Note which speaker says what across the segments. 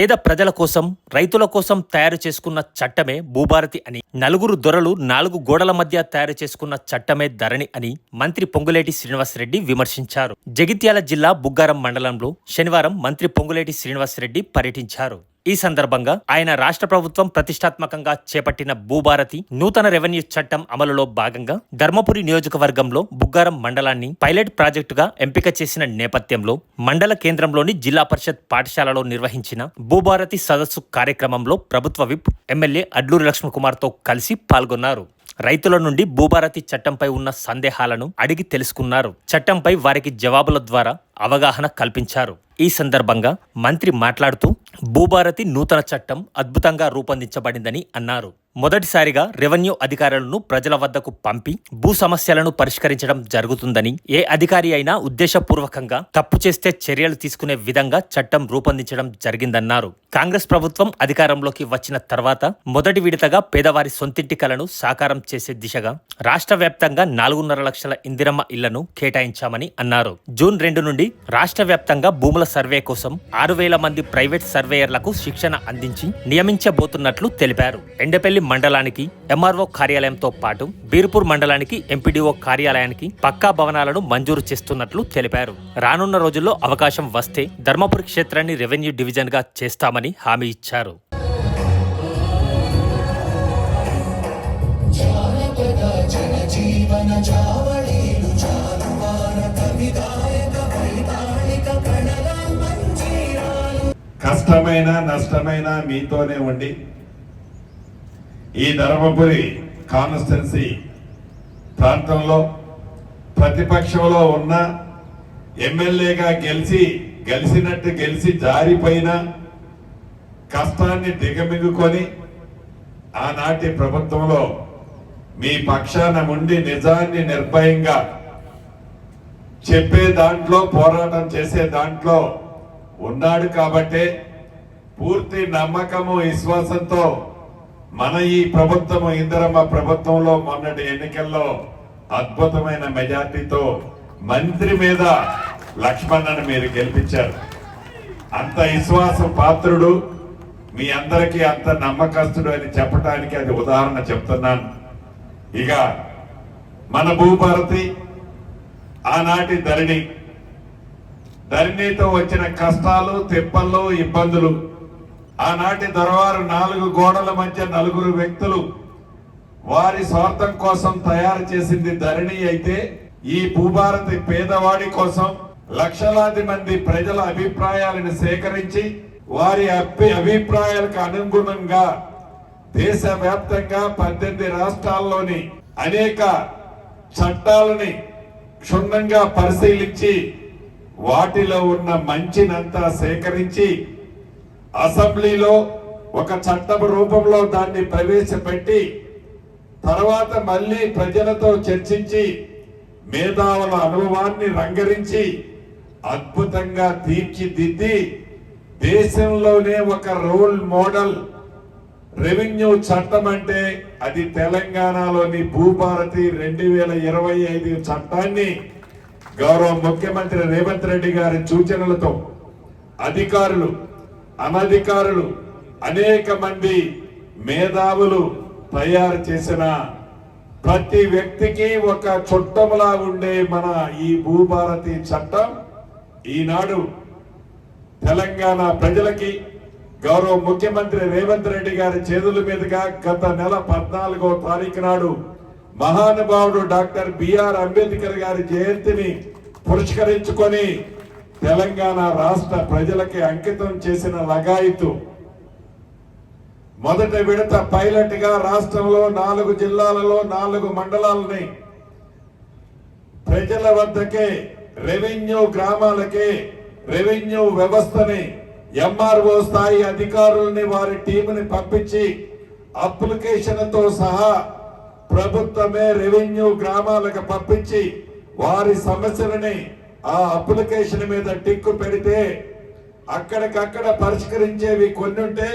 Speaker 1: పేద ప్రజల కోసం రైతుల కోసం తయారు చేసుకున్న చట్టమే భూభారతి అని నలుగురు దొరలు నాలుగు గోడల మధ్య తయారు చేసుకున్న చట్టమే ధరణి అని మంత్రి పొంగులేటి శ్రీనివాసరెడ్డి విమర్శించారు. జగిత్యాల జిల్లా బుగ్గారం మండలంలో శనివారం మంత్రి పొంగులేటి శ్రీనివాసరెడ్డి పర్యటించారు. ఈ సందర్భంగా ఆయన రాష్ట్ర ప్రభుత్వం ప్రతిష్టాత్మకంగా చేపట్టిన భూభారతి నూతన రెవెన్యూ చట్టం అమలులో భాగంగా ధర్మపురి నియోజకవర్గంలో బుగ్గారం మండలాన్ని పైలట్ ప్రాజెక్టుగా ఎంపిక చేసిన నేపథ్యంలో మండల కేంద్రంలోని జిల్లా పరిషత్ పాఠశాలలో నిర్వహించిన భూభారతి సదస్సు కార్యక్రమంలో ప్రభుత్వ విప్ ఎమ్మెల్యే అడ్లూరి లక్ష్మణకుమార్తో కలిసి పాల్గొన్నారు. రైతుల నుండి భూభారతి చట్టంపై ఉన్న సందేహాలను అడిగి తెలుసుకున్నారు. చట్టంపై వారికి జవాబుల ద్వారా అవగాహన కల్పించారు. ఈ సందర్భంగా మంత్రి మాట్లాడుతూ భూభారతి నూతన చట్టం అద్భుతంగా రూపొందించబడిందని అన్నారు. మొదటిసారిగా రెవెన్యూ అధికారులను ప్రజల వద్దకు పంపి భూ సమస్యలను పరిష్కరించడం జరుగుతుందని ఏ అధికారి అయినా ఉద్దేశపూర్వకంగా తప్పు చేస్తే చర్యలు తీసుకునే విధంగా చట్టం రూపొందించడం జరిగిందన్నారు. కాంగ్రెస్ ప్రభుత్వం అధికారంలోకి వచ్చిన తర్వాత మొదటి విడతగా పేదవారి సొంతింటి కలను సాకారం చేసే దిశగా రాష్ట్ర వ్యాప్తంగా నాలుగున్నర లక్షల ఇందిరమ్మ ఇళ్ళను కేటాయించామని అన్నారు. జూన్ రెండు నుండి రాష్ట్ర వ్యాప్తంగా భూముల సర్వే కోసం ఆరు వేల మంది ప్రైవేట్ సర్వేయర్లకు శిక్షణ అందించి నియమించబోతున్నట్లు తెలిపారు. ఎండపల్లి మండలానికి ఎంఆర్ఓ కార్యాలయంతో పాటు బీర్పూర్ మండలానికి ఎంపీడీఓ కార్యాలయానికి పక్కా భవనాలను మంజూరు చేస్తున్నట్లు తెలిపారు. రానున్న రోజుల్లో అవకాశం వస్తే ధర్మపురి క్షేత్రాన్ని రెవెన్యూ డివిజన్గా చేస్తామని హామీ ఇచ్చారు.
Speaker 2: కష్టమైన నష్టమైన మీతోనే ఉండి ఈ ధర్మపురి కాన్స్టిట్యున్సీ ప్రాంతంలో ప్రతిపక్షంలో ఉన్న ఎమ్మెల్యేగా గెలిచి గెలిచినట్టు గెలిచి జారిపోయిన కష్టాన్ని దిగమిగుకొని ఆనాటి ప్రభుత్వంలో మీ పక్షాన ఉండి నిజాన్ని నిర్భయంగా చెప్పే దాంట్లో పోరాటం చేసే దాంట్లో ఉన్నాడు కాబట్టే పూర్తి నమ్మకము విశ్వాసంతో మన ఈ ప్రభుత్వం ఇందిరమ్మ ప్రభుత్వంలో మొన్నటి ఎన్నికల్లో అద్భుతమైన మెజార్టీతో మంత్రి మీద లక్ష్మణ్ణను మీరు గెలిపించారు. అంత విశ్వాసం పాత్రుడు మీ అందరికీ అంత నమ్మకస్తుడు అని చెప్పడానికి అది ఉదాహరణ చెప్తున్నాను. ఇక మన భూభారతి ఆనాటి ధరణి. ధరణితో వచ్చిన కష్టాలు తిప్పలు ఇబ్బందులు ఆనాటి దొరవారు నాలుగు గోడల మధ్య నలుగురు వ్యక్తులు వారి స్వార్థం కోసం తయారు చేసింది ధరణి అయితే ఈ భూభారతి పేదవాడి కోసం లక్షలాది మంది ప్రజల అభిప్రాయాలను సేకరించి వారి అభి- అభిప్రాయాలకు అనుగుణంగా దేశవ్యాప్తంగా పద్దెనిమిది రాష్ట్రాల్లోని అనేక చట్టాలని క్షుణ్ణంగా పరిశీలించి వాటిలో ఉన్న మంచినంతా సేకరించి అసెంబ్లీలో ఒక చట్టం రూపంలో దాన్ని ప్రవేశపెట్టి తర్వాత మళ్ళీ ప్రజలతో చర్చించి మేధావుల అనుభవాన్ని రంగరించి అద్భుతంగా తీర్చిదిద్ది దేశంలోనే ఒక రోల్ మోడల్ రెవెన్యూ చట్టం అంటే అది తెలంగాణలోని భూభారతి రెండు వేల ఇరవై ఐదు చట్టాన్ని గౌరవ ముఖ్యమంత్రి రేవంత్ రెడ్డి గారి సూచనలతో అధికారులు అనధికారులు అనేక మంది మేధావులు తయారు చేసిన ప్రతి వ్యక్తికి ఒక చుట్టంలా ఉండే మన ఈ భూభారతి చట్టం ఈనాడు తెలంగాణ ప్రజలకి గౌరవ ముఖ్యమంత్రి రేవంత్ రెడ్డి గారి చేతుల మీదుగా గత నెల పద్నాలుగో తారీఖు నాడు మహానుభావుడు డాక్టర్ బిఆర్ అంబేద్కర్ గారి జయంతిని పురస్కరించుకొని తెలంగాణ రాష్ట్ర ప్రజలకి అంకితం చేసిన లగాయితు. మొదటి విడత పైలట్గా రాష్ట్రంలో నాలుగు జిల్లాలలో నాలుగు మండలాలని ప్రజల వద్దకే రెవెన్యూ గ్రామాలకే రెవెన్యూ వ్యవస్థని ఎంఆర్ఓ స్థాయి అధికారుల్ని వారి టీముని పంపించి అప్లికేషన్తో సహా ప్రభుత్వమే రెవెన్యూ గ్రామాలకు పంపించి వారి సమస్యలని ఆ అప్లికేషన్ మీద టిక్కు పెడితే అక్కడికక్కడ పరిష్కరించేవి కొన్ని ఉంటే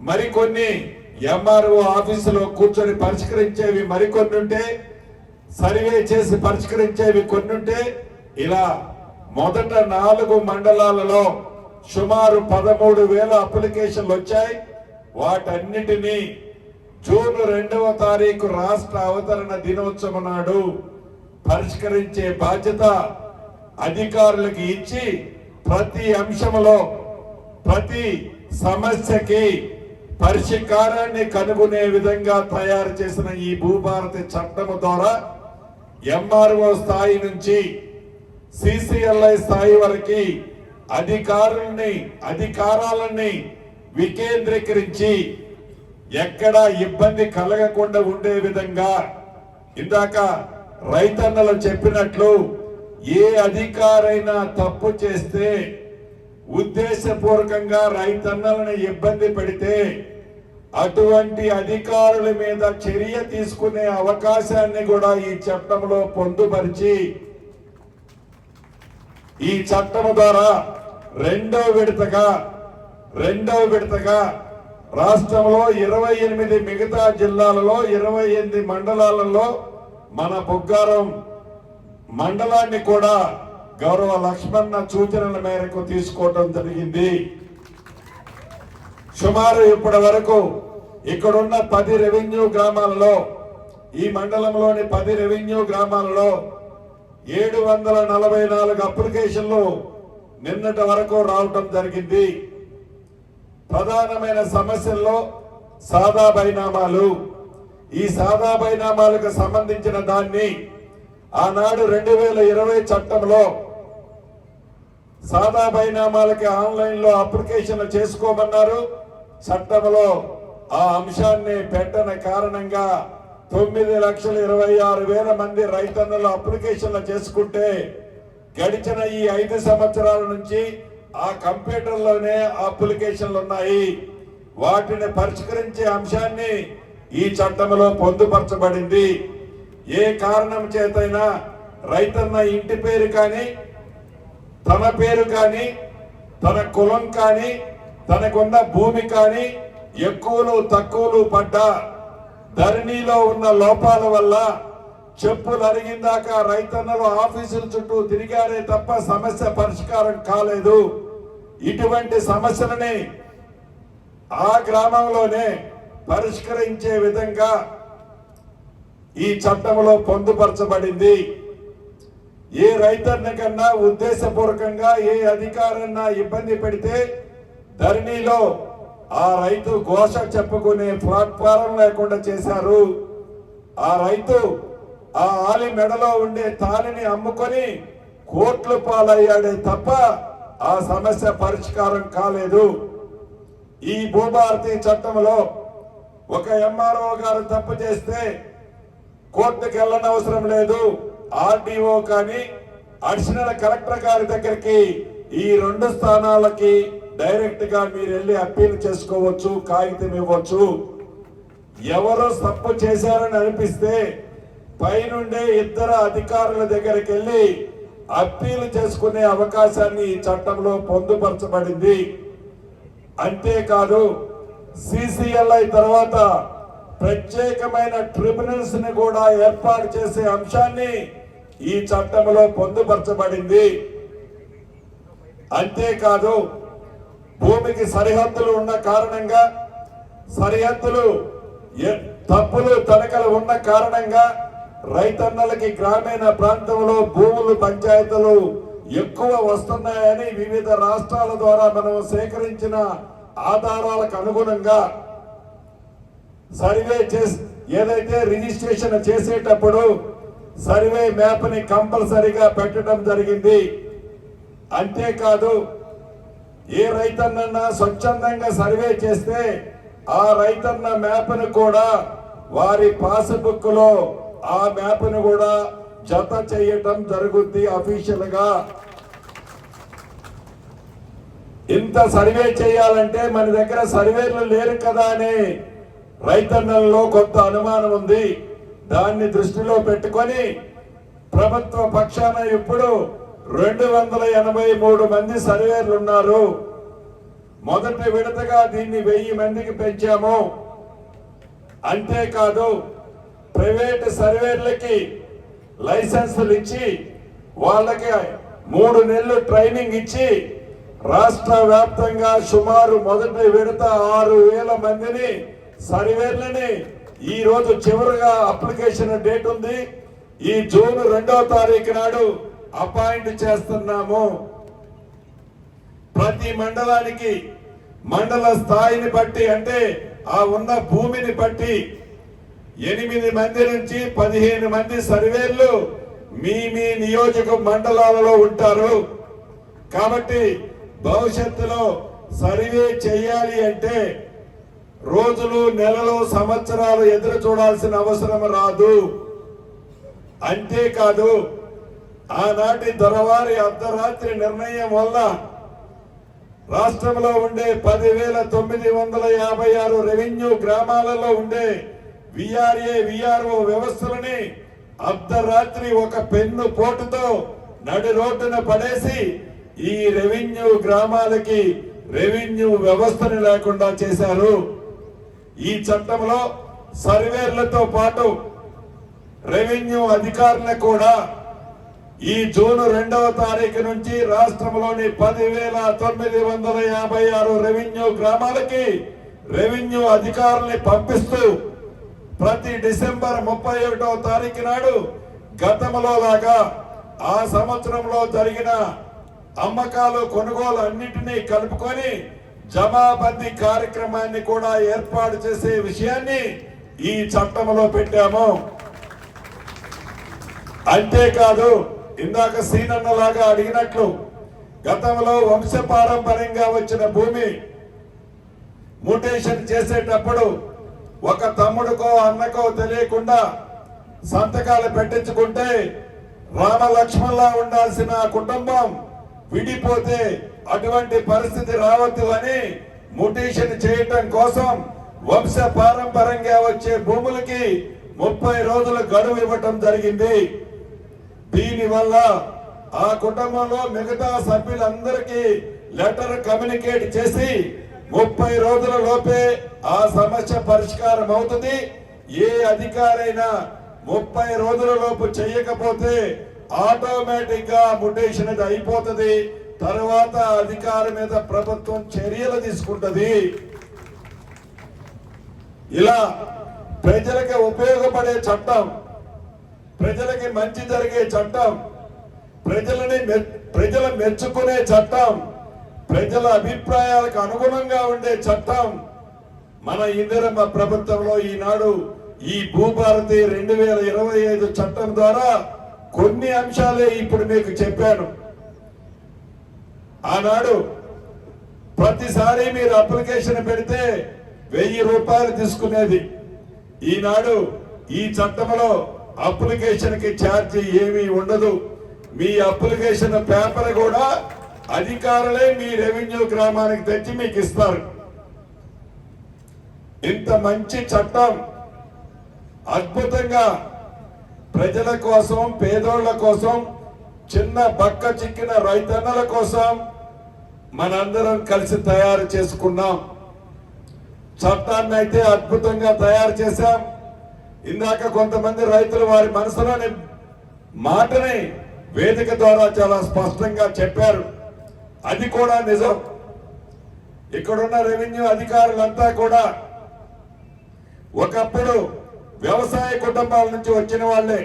Speaker 2: మరికొన్ని ఎంఆర్ఓ ఆఫీసులో కూర్చొని పరిష్కరించేవి మరికొన్ని ఉంటే సర్వే చేసి పరిష్కరించేవి కొన్ని ఉంటే ఇలా మొదట నాలుగు మండలాలలో సుమారు పదమూడు వేల అప్లికేషన్లు వచ్చాయి. వాటన్నిటినీ జూన్ రెండవ తారీఖు రాష్ట్ర అవతరణ దినోత్సవం నాడు పరిష్కరించే బాధ్యత అధికారులకు ఇచ్చి ప్రతి అంశంలో ప్రతి సమస్యకి పరిష్కారాన్ని కనుగొనే విధంగా తయారు చేసిన ఈ భూభారతి చట్టము ద్వారా ఎంఆర్ఓ స్థాయి నుంచి సిసిఎల్ఐ స్థాయి వరకు అధికారుల్ని అధికారాలని వికేంద్రీకరించి ఎక్కడ ఇబ్బంది కలగకుండా ఉండే విధంగా ఇందాక రైతన్నలు చెప్పినట్లు ఏ అధికారైనా తప్పు చేస్తే ఉద్దేశపూర్వకంగా రైతన్నలను ఇబ్బంది పెడితే అటువంటి అధికారుల మీద చర్య తీసుకునే అవకాశాన్ని కూడా ఈ చట్టంలో పొందుపరిచి ఈ చట్టం ద్వారా రెండో విడతగా రెండో విడతగా రాష్ట్రంలో ఇరవై ఎనిమిది మిగతా జిల్లాలలో ఇరవై ఎనిమిది మండలాలలో మన బుగ్గారం మండలాన్ని కూడా గౌరవ లక్ష్మణ సూచనల మేరకు తీసుకోవడం జరిగింది. సుమారు ఇప్పటి వరకు ఇక్కడున్న పది రెవెన్యూ గ్రామాలలో ఈ మండలంలోని పది రెవెన్యూ గ్రామాలలో ఏడు వందల నలభై నాలుగు అప్లికేషన్లు నిన్నటి వరకు రావటం జరిగింది. ప్రధానమైన సమస్యల్లో సాదా పరిణామాలు ఈ సాదా పరిణామాలకు సంబంధించిన దాన్ని ఆనాడు రెండు వేల ఇరవై చట్టంలో సాదా పరిణామాలకి ఆన్లైన్లో అప్లికేషన్లు చేసుకోమన్నారు. చట్టంలో ఆ అంశాన్ని పెట్టని కారణంగా తొమ్మిది లక్షల ఇరవై ఆరు వేల మంది రైతన్నులు అప్లికేషన్లు చేసుకుంటే గడిచిన ఈ ఐదు సంవత్సరాల నుంచి ఆ కంప్యూటర్లోనే అప్లికేషన్లు ఉన్నాయి వాటిని పరిష్కరించే అంశాన్ని ఈ చట్టంలో పొందుపరచబడింది. ఏ కారణం చేతైనా రైతన్న ఇంటి పేరు కానీ తన పేరు కానీ తన కులం కానీ తనకున్న భూమి కానీ ఎక్కువలు తక్కువలు పడ్డా ధరణిలో ఉన్న లోపాల వల్ల చెప్పులు అరిగిందాక రైతన్నలు ఆఫీసుల చుట్టూ తిరిగారే తప్ప సమస్య పరిష్కారం కాలేదు. ఇటువంటి సమస్యలని ఆ గ్రామంలోనే పరిష్కరించే విధంగా ఈ చట్టంలో పొందుపరచబడింది. ఏ రైతన్న కన్నా ఉద్దేశపూర్వకంగా ఏ అధికారన్నా ఇబ్బంది పెడితే ధరణిలో ఆ రైతు ఘోష చెప్పుకునే ప్లాట్ఫారం లేకుండా చేశారు. ఆ రైతు ఆ ఆలి మెడలో ఉండే తాలిని అమ్ముకొని కోట్లు పాలయ్యాడే తప్ప ఆ సమస్య పరిష్కారం కాలేదు. ఈ భూభారతి చట్టంలో ఒక ఎంఆర్ఓ గారు తప్పు చేస్తే కోర్టుకు వెళ్ళనవసరం లేదు. ఆర్డీఓ కానీ అడిషనల్ కలెక్టర్ గారి దగ్గరికి ఈ రెండు స్థానాలకి డైరెక్ట్గా మీరు వెళ్ళి అప్పీల్ చేసుకోవచ్చు కాగితం ఇవ్వచ్చు. ఎవరు తప్పు చేశారని అనిపిస్తే పైనుండే ఇద్దరు అధికారుల దగ్గరికి వెళ్ళి అప్పీల్ చేసుకునే అవకాశాన్ని ఈ చట్టంలో పొందుపరచబడింది. అంతేకాదు సిసిఎల్ఐ తర్వాత ప్రత్యేకమైన ట్రిబ్యునల్స్ని కూడా ఏర్పాటు చేసే అంశాన్ని ఈ చట్టంలో పొందుపరచబడింది. అంతేకాదు భూమికి సరిహద్దులు ఉన్న కారణంగా సరిహద్దులు తప్పులు తనకలు ఉన్న కారణంగా రైతన్నలకి గ్రామీణ ప్రాంతంలో భూములు పంచాయతీలు ఎక్కువ వస్తున్నాయని వివిధ రాష్ట్రాల ద్వారా మనం సేకరించిన ఆధారాలకు అనుగుణంగా సర్వే చేసి ఏదైతే రిజిస్ట్రేషన్ చేసేటప్పుడు సర్వే మ్యాప్ని కంపల్సరిగా పెట్టడం జరిగింది. అంతేకాదు ఏ రైతన్న స్వచ్ఛందంగా సర్వే చేస్తే ఆ రైతన్న మ్యాప్ను కూడా వారి పాస్బుక్లో ఆ మ్యాప్ను కూడా జత చేయటం జరుగుద్ది అఫీషియల్గా. ఇంత సర్వే చేయాలంటే మన దగ్గర సర్వేలు లేరు కదా అని రైతన్నల్లో కొంత అనుమానం ఉంది. దాన్ని దృష్టిలో పెట్టుకొని ప్రభుత్వ పక్షాన ఇప్పుడు రెండు వందల ఎనభై మూడు మంది సర్వేర్లు ఉన్నారు. మొదటి విడతగా దీన్ని వెయ్యి మందికి పెంచాము. అంతేకాదు ప్రైవేట్ సర్వేర్లకి లైసెన్సులు ఇచ్చి వాళ్ళకి మూడు నెలలు ట్రైనింగ్ ఇచ్చి రాష్ట్ర వ్యాప్తంగా సుమారు మొదటి విడత ఆరు వేల మందిని సర్వేర్లని ఈ రోజు చివరిగా అప్లికేషన్ డేట్ ఉంది. ఈ జూన్ రెండవ తారీఖు నాడు అపాయింట్ చేస్తున్నాము. ప్రతి మండలానికి మండల స్థాయిని బట్టి అంటే ఆ ఉన్న భూమిని బట్టి ఎనిమిది మంది నుంచి పదిహేను మంది సర్వేలు మీ మీ నియోజక మండలాలలో ఉంటారు. కాబట్టి భవిష్యత్తులో సర్వే చేయాలి అంటే రోజులు నెలలు సంవత్సరాలు ఎదురు చూడాల్సిన అవసరం రాదు. అంతేకాదు ఆనాటి దొరవారి అర్ధరాత్రి నిర్ణయం వల్ల రాష్ట్రంలో ఉండే పదివేల తొమ్మిది వందల యాభై ఆరు రెవెన్యూ గ్రామాలలో ఉండే విఆర్ఏ విఆర్ఓ వ్యవస్థలని అర్ధరాత్రి ఒక పెన్ను పోటుతో నడి రోడ్డున పడేసి ఈ రెవెన్యూ గ్రామాలకి రెవెన్యూ వ్యవస్థని లేకుండా చేశారు. ఈ చట్టంలో సర్వేర్లతో పాటు రెవెన్యూ అధికారులు కూడా ఈ జూన్ రెండవ తారీఖు నుంచి రాష్ట్రంలోని పదివేల తొమ్మిది వందల యాభై ఆరు రెవెన్యూ గ్రామాలకి రెవెన్యూ అధికారుల్ని పంపిస్తూ ప్రతి డిసెంబర్ ముప్పై ఒకటో తారీఖు నాడు గతంలో లాగా ఆ సంవత్సరంలో జరిగిన అమ్మకాలు కొనుగోలు అన్నింటినీ కలుపుకొని జమాబందీ కార్యక్రమాన్ని కూడా ఏర్పాటు చేసే విషయాన్ని ఈ చట్టంలో పెట్టాము. అంతేకాదు ఇందాక సీనన్నలాగా అడిగినట్లు గతంలో వంశపారంపర్యంగా వచ్చిన భూమి మ్యూటేషన్ చేసేటప్పుడు ఒక తమ్ముడికో అన్నకో తెలియకుండా సంతకాలు పెట్టించుకుంటే రామ లక్ష్మణ్లా ఉండాల్సిన కుటుంబం విడిపోతే అటువంటి పరిస్థితి రావద్దు అని మ్యూటేషన్ చేయటం కోసం వంశ పారంపరంగా వచ్చే భూములకి ముప్పై రోజుల గడువు ఇవ్వటం జరిగింది. దీనివల్ల ఆ కుటుంబంలో మిగతా సభ్యులందరికీ లెటర్ కమ్యూనికేట్ చేసి ముప్పై రోజుల లోపే ఆ సమస్య పరిష్కారం అవుతుంది. ఏ అధికారైనా ముప్పై రోజుల లోపు చేయకపోతే ఆటోమేటిక్గా ముటేషన్ అది అయిపోతుంది. తర్వాత అధికారి మీద ప్రభుత్వం చర్యలు తీసుకుంటది. ఇలా ప్రజలకు ఉపయోగపడే చట్టం ప్రజలకి మంచి జరిగే చట్టం ప్రజలని మె- ప్రజల మెచ్చుకునే చట్టం ప్రజల అభిప్రాయాలకు అనుగుణంగా ఉండే చట్టం. మన ఇందిరమ్మ ప్రభుత్వంలో ఈనాడు ఈ భూభారతి రెండు వేల ఇరవై ఐదు చట్టం ద్వారా కొన్ని అంశాలే ఇప్పుడు మీకు చెప్పాను. ఆనాడు ప్రతిసారి మీరు అప్లికేషన్ పెడితే వెయ్యి రూపాయలు తీసుకునేది. ఈనాడు ఈ చట్టంలో అప్లికేషన్కి ఛార్జీ ఏమీ ఉండదు. మీ అప్లికేషన్ పేపర్ కూడా అధికారులే మీ రెవెన్యూ గ్రామానికి తెచ్చి మీకు ఇస్తారు. ఇంత మంచి చట్టం అద్భుతంగా ప్రజల కోసం పేదోళ్ళ కోసం చిన్న బక్క చిక్కిన రైతన్నల కోసం మనందరం కలిసి తయారు చేసుకున్నాం. చట్టాన్ని అయితే అద్భుతంగా తయారు చేశాం. ఇందాక కొంతమంది రైతులు వారి మనసులోని మాటని వేదిక ద్వారా చాలా స్పష్టంగా చెప్పారు. అది కూడా నిజం. ఇక్కడున్న రెవెన్యూ అధికారులంతా కూడా ఒకప్పుడు వ్యవసాయ కుటుంబాల నుంచి వచ్చిన వాళ్ళే.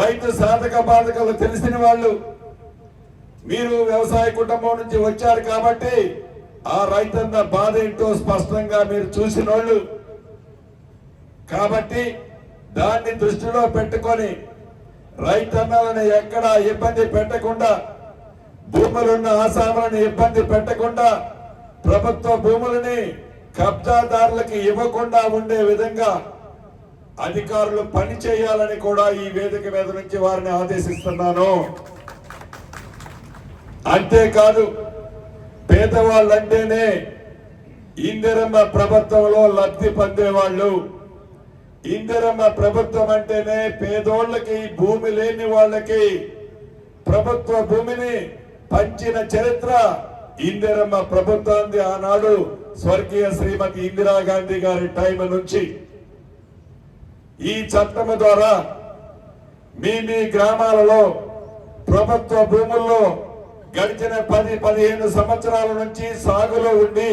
Speaker 2: రైతు సాధక బాధకలు తెలిసిన వాళ్ళు మీరు వ్యవసాయ కుటుంబం నుంచి వచ్చారు కాబట్టి ఆ రైతన్న బాధ ఏంటో స్పష్టంగా మీరు చూసిన వాళ్ళు కాబట్టి దాన్ని దృష్టిలో పెట్టుకొని రైతన్నలను ఎక్కడా ఇబ్బంది పెట్టకుండా భూములున్న ఆసాములను ఇబ్బంది పెట్టకుండా ప్రభుత్వ భూములని కబ్జాదారులకు ఇవ్వకుండా ఉండే విధంగా అధికారులు పని చేయాలని కూడా ఈ వేదిక మీద నుంచి వారిని ఆదేశిస్తున్నాను. అంతేకాదు పేదవాళ్ళంటేనే ఇందిరమ్మ ప్రభుత్వంలో లబ్ధి పొందేవాళ్ళు. ఇందిరమ్మ ప్రభుత్వం అంటేనే పేదోళ్ళకి భూమి లేని వాళ్ళకి ప్రభుత్వ భూమిని పంచిన చరిత్ర ఇందిరమ్మ ప్రభుత్వాన్ని ఆనాడు స్వర్గీయ శ్రీమతి ఇందిరాగాంధీ గారి టైం నుంచి ఈ చట్టము ద్వారా మీ మీ గ్రామాలలో ప్రభుత్వ భూముల్లో గడిచిన పది పదిహేను సంవత్సరాల నుంచి సాగులో ఉండి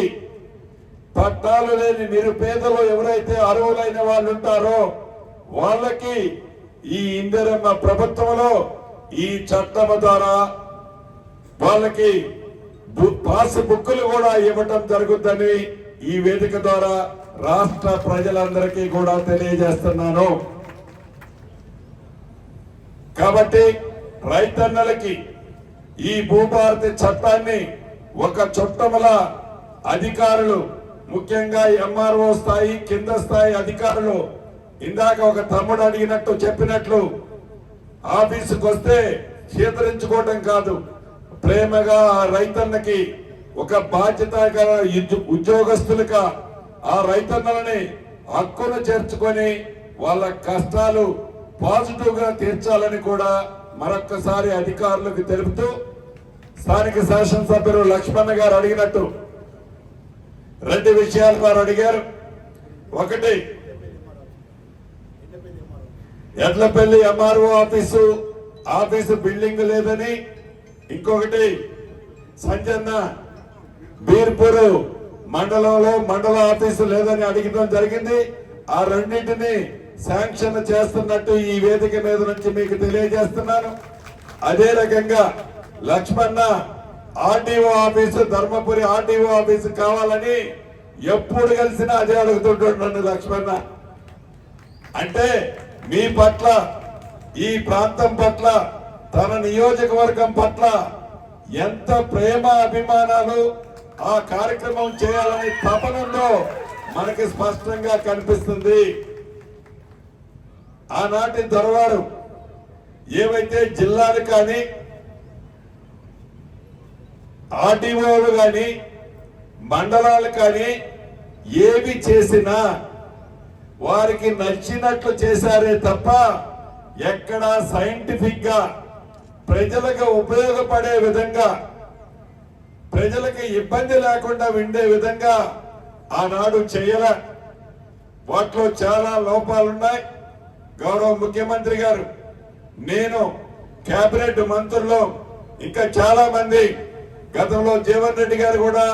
Speaker 2: పట్టాలు లేని నిరుపేదలు ఎవరైతే అర్హులైన వాళ్ళు ఉంటారో వాళ్ళకి ఈ ఇందిరమ్మ ప్రభుత్వంలో ఈ చట్టము ద్వారా వాళ్ళకి పాస్ బుక్కులు కూడా ఇవ్వటం జరుగుతుందని ఈ వేదిక ద్వారా రాష్ట్ర ప్రజలందరికీ కూడా తెలియజేస్తున్నాను. కాబట్టి రైతన్నలకి ఈ భూభారతి చట్టాన్ని ఒక చుట్టముల అధికారులు ముఖ్యంగా ఎంఆర్ఓ స్థాయి కింద స్థాయి అధికారులు ఇందాక ఒక తమ్ముడు అడిగినట్టు చెప్పినట్లు ఆఫీసుకు వస్తే చేతరించుకోవటం కాదు. ప్రేమగా ఆ రైతన్నకి ఒక బాధ్యత గల ఉద్యోగస్తులుగా ఆ రైతన్నలని హక్కును చేర్చుకొని వాళ్ళ కష్టాలు పాజిటివ్గా తీర్చాలని కూడా మరొక్కసారి అధికారులకు తెలుపుతూ స్థానిక శాసనసభ్యులు లక్ష్మణ్ గారు అడిగినట్టు రెండు విషయాలు వారు అడిగారు. ఒకటి Edlapalli MRO office office building లేదని ఇంకొకటి సంజన్న బీర్పూర్ మండలంలో మండల ఆఫీసు లేదని అడిగడం జరిగింది. ఆ రెండింటిని శాంక్షన్ చేస్తున్నట్టు ఈ వేదిక మీద నుంచి మీకు తెలియజేస్తున్నాను. అదే రకంగా Lakshmana RTO office Dharmapuri RTO office కావాలని ఎప్పుడు కలిసినా అదే అడుగుతుంటున్నాను లక్ష్మణ. అంటే మీ పట్ల ఈ ప్రాంతం పట్ల తన నియోజకవర్గం పట్ల ఎంత ప్రేమ అభిమానాలు ఆ కార్యక్రమం చేయాలని తపనంలో మనకి స్పష్టంగా కనిపిస్తుంది. ఆనాటి దొరవారు ఏవైతే జిల్లాలు కానీ ఆర్టీఓలు కానీ మండలాలు కానీ ఏవి చేసినా వారికి నచ్చినట్లు చేశారే తప్ప ఎక్కడా సైంటిఫిక్గా ప్రజలకు ఉపయోగపడే విధంగా ప్రజలకు ఇబ్బంది లేకుండా ఉండే విధంగా ఆనాడు చేయలే. వాటిలో చాలా లోపాలున్నాయి. గౌరవ ముఖ్యమంత్రి గారు నేను కేబినెట్ మంత్రులు ఇంకా చాలా మంది గతంలో జీవన్ రెడ్డి గారు కూడా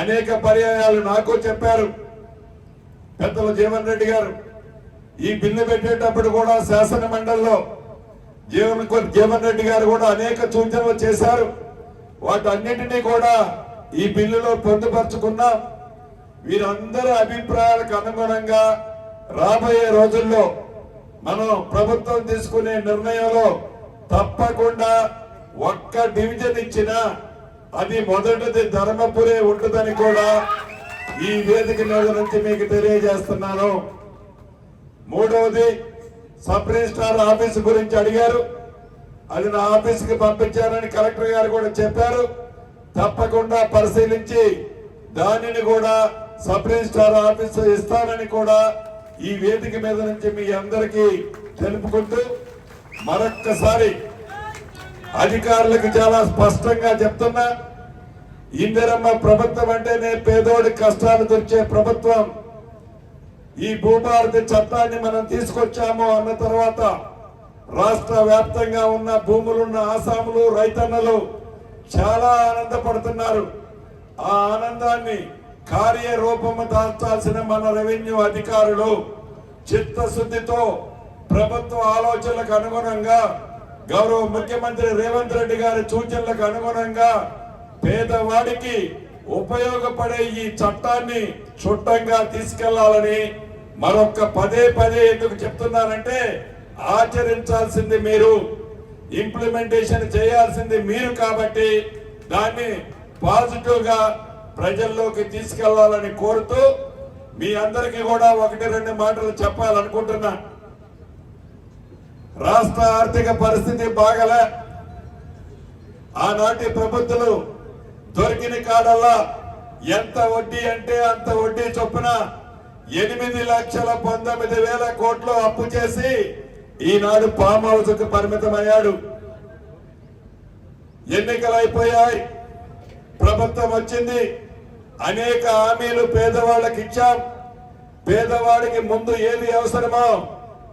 Speaker 2: అనేక పర్యాయాలు నాకు చెప్పారు. పెద్దలు జీవన్ రెడ్డి గారు ఈ బిల్లు పెట్టేటప్పుడు కూడా శాసన మండలిలో జీవన్ జీవన్ రెడ్డి గారు కూడా అనేక సూచనలు చేశారు. వాటన్నిటినీ కూడా ఈ బిల్లులో పొందుపరుచుకున్నాం వీరందరి అభిప్రాయాలకు అనుగుణంగా రాబోయే రోజుల్లో మనం ప్రభుత్వం తీసుకునే నిర్ణయంలో తప్పకుండా ఒక్క డివిజన్ ఇచ్చినా అది మొదటిది ధర్మపురే ఉంటుందని కూడా ఈ వేదిక మీద నుంచి మీకు తెలియజేస్తున్నాను. మూడవది సబ్ రిజిస్ట్రార్ ఆఫీస్ గురించి అడిగారు. అది నా ఆఫీస్కి పంపించారని కలెక్టర్ గారు కూడా చెప్పారు. తప్పకుండా పరిశీలించి దానిని కూడా సబ్ రిజిస్ట్రార్ ఆఫీస్ ఇస్తానని కూడా ఈ వేదిక మీద నుంచి మీ అందరికీ తెలుపుకుంటూ మరొక్కసారి అధికారులకు చాలా స్పష్టంగా చెప్తున్నా. ఇందిరమ్మ ప్రభుత్వం అంటేనే పేదోడి కష్టాలు తెచ్చే ప్రభుత్వం. ఈ భూభారతి చట్టాన్ని మనం తీసుకొచ్చాము అన్న తర్వాత రాష్ట్ర వ్యాప్తంగా ఉన్న భూములున్న ఆసాములు రైతన్నలు చాలా ఆనందపడుతున్నారు. ఆ ఆనందాన్ని కార్యరూపము దాల్చాల్సిన మన రెవెన్యూ అధికారులు చిత్తశుద్ధితో ప్రభుత్వ ఆలోచనలకు అనుగుణంగా గౌరవ ముఖ్యమంత్రి రేవంత్ రెడ్డి గారి సూచనలకు అనుగుణంగా పేదవాడికి ఉపయోగపడే ఈ చట్టాన్ని చుట్టంగా తీసుకెళ్ళాలని మరొక్క పదే పదే ఎందుకు చెప్తున్నానంటే ఆచరించాల్సింది మీరు ఇంప్లిమెంటేషన్ చేయాల్సింది మీరు కాబట్టి దాన్ని పాజిటివ్గా ప్రజల్లోకి తీసుకెళ్ళాలని కోరుతూ మీ అందరికీ కూడా ఒకటి రెండు మాటలు చెప్పాలనుకుంటున్నా. రాష్ట్ర ఆర్థిక పరిస్థితి బాగలే ఆనాటి ప్రభుత్వాలు దొరికిన కాడల్లా ఎంత వడ్డీ అంటే అంత వడ్డీ చొప్పున ఎనిమిది లక్షల పంతొమ్మిది వేల కోట్లు అప్పు చేసి ఈనాడు ఫామ్ హౌస్కు పరిమితమయ్యాడు. ఎన్నికలు అయిపోయాయి ప్రభుత్వం వచ్చింది. అనేక హామీలు పేదవాళ్ళకి ఇచ్చాం. పేదవాడికి ముందు ఏది అవసరమో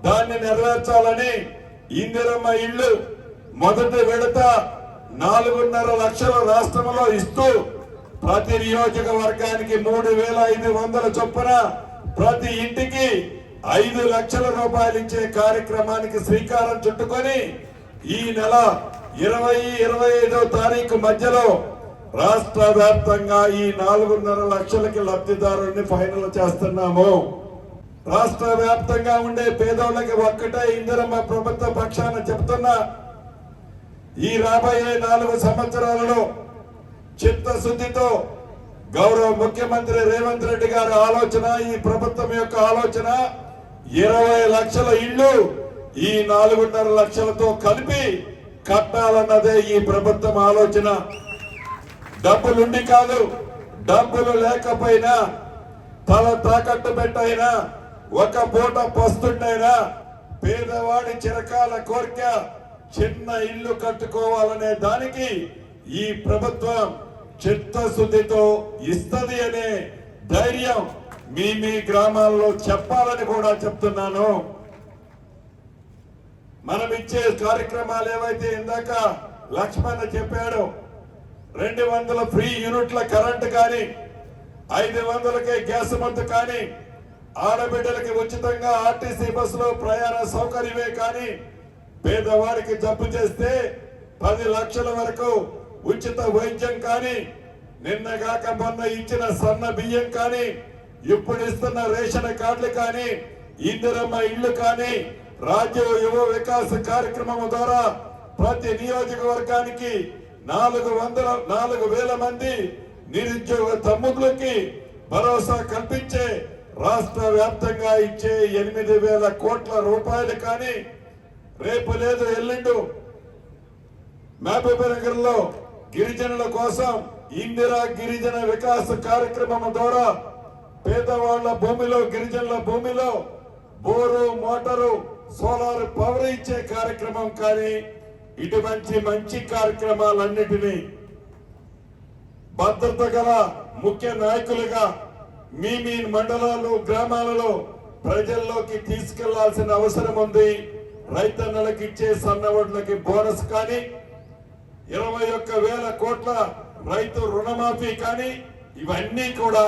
Speaker 2: దాన్ని నెరవేర్చాలని ఇందిరమ్మ ఇల్లు మొదటి విడత నాలుగున్నర లక్షల రాష్ట్రంలో ఇస్తూ ప్రతి నియోజకవర్గానికి మూడు వేల ఐదు వందల చొప్పున ప్రతి ఇంటికి ఐదు లక్షల రూపాయలు ఇచ్చే కార్యక్రమానికి శ్రీకారం చుట్టుకొని ఈ నెల ఇరవై ఇరవై ఐదో తారీఖు మధ్యలో రాష్ట్ర వ్యాప్తంగా ఈ నాలుగున్నర లక్షలకి లబ్ధిదారుల్ని ఫైనల్ చేస్తున్నాము. రాష్ట్ర వ్యాప్తంగా ఉండే పేదోళ్ళకి ఒక్కటే ఇందిరమ్మ ప్రభుత్వ పక్షాన చెప్తున్నా ఈ రాబోయే నాలుగు సంవత్సరాలలో చిత్తశుద్ధితో గౌరవ ముఖ్యమంత్రి రేవంత్ రెడ్డి గారి ఆలోచన ఈ ప్రభుత్వం యొక్క ఆలోచన ఇరవై లక్షల ఇళ్ళు ఈ నాలుగున్నర లక్షలతో కలిపి కట్టాలన్నదే ఈ ప్రభుత్వం ఆలోచన. డబ్బులుండి కాదు డబ్బులు లేకపోయినా తల తాకట్టు పెట్టైనా ఒక పూట పస్తుండైనా పేదవాడి చిరకాల కోరిక చిన్న ఇల్లు కట్టుకోవాలనే దానికి ఈ ప్రభుత్వం చిత్తశుద్ధితో ఇస్తుంది అనే ధైర్యం మీ మీ గ్రామాల్లో చెప్పాలని కూడా చెప్తున్నాను. మనం ఇచ్చే కార్యక్రమాలు ఏవైతే ఇందాక లక్ష్మణ చెప్పాడు రెండు వందల ఫ్రీ యూనిట్ల కరెంట్ కానీ ఐదు వందలకే గ్యాస్ మందు కానీ ఆడబిడ్డలకి ఉచితంగా ఆర్టీసీ బస్సులో ప్రయాణ సౌకర్యమే కానీ పేదవాడికి జబ్బు చేస్తే పది లక్షల వరకు ఉచిత వైద్యం కానీ నిన్నగాక మొన్న ఇచ్చిన సన్న బియ్యం కానీ ఇప్పుడు ఇస్తున్న రేషన్ కార్డులు కానీ ఇందిరమ్మ ఇల్లు కానీ రాజ్య యువ వికాస కార్యక్రమం ద్వారా ప్రతి నియోజకవర్గానికి నాలుగు వందల నాలుగు వేల మంది నిరుద్యోగ తమ్ముళ్ళకి భరోసా కల్పించే రాష్ట్ర వ్యాప్తంగా ఇచ్చే ఎనిమిది వేల కోట్ల రూపాయలు కానీ రేపు లేదు ఎల్లుండు. మహబూబనగర్లో గిరిజనుల కోసం ఇందిరా గిరిజన వికాస కార్యక్రమం ద్వారా పేదవాళ్ళ భూమిలో గిరిజనుల భూమిలో బోరు మోటారు సోలార్ పవర్ ఇచ్చే కార్యక్రమం కానీ ఇటువంటి మంచి కార్యక్రమాలన్నిటినీ భద్రత గల ముఖ్య నాయకులుగా మీ మీ మండలాలు గ్రామాలలో ప్రజల్లోకి తీసుకెళ్ళాల్సిన అవసరం ఉంది. రైతన్నలకు ఇచ్చే సన్నవడ్లకి బోనస్ కానీ ఇరవై ఒక్క వేల కోట్ల రైతు రుణమాఫీ కానీ ఇవన్నీ కూడా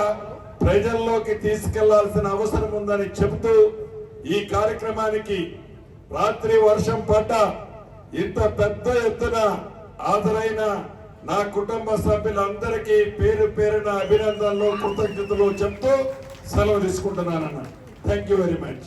Speaker 2: ప్రజల్లోకి తీసుకెళ్ళాల్సిన అవసరం ఉందని చెబుతూ ఈ కార్యక్రమానికి రాత్రి వర్షం పడ్డ ఇంత పెద్ద ఎత్తున హాజరైన నా కుటుంబ సభ్యులందరికీ పేరు పేరున అభినందనలు కృతజ్ఞతలు చెప్తూ సెలవు తీసుకుంటున్నానన్న. Thank you very much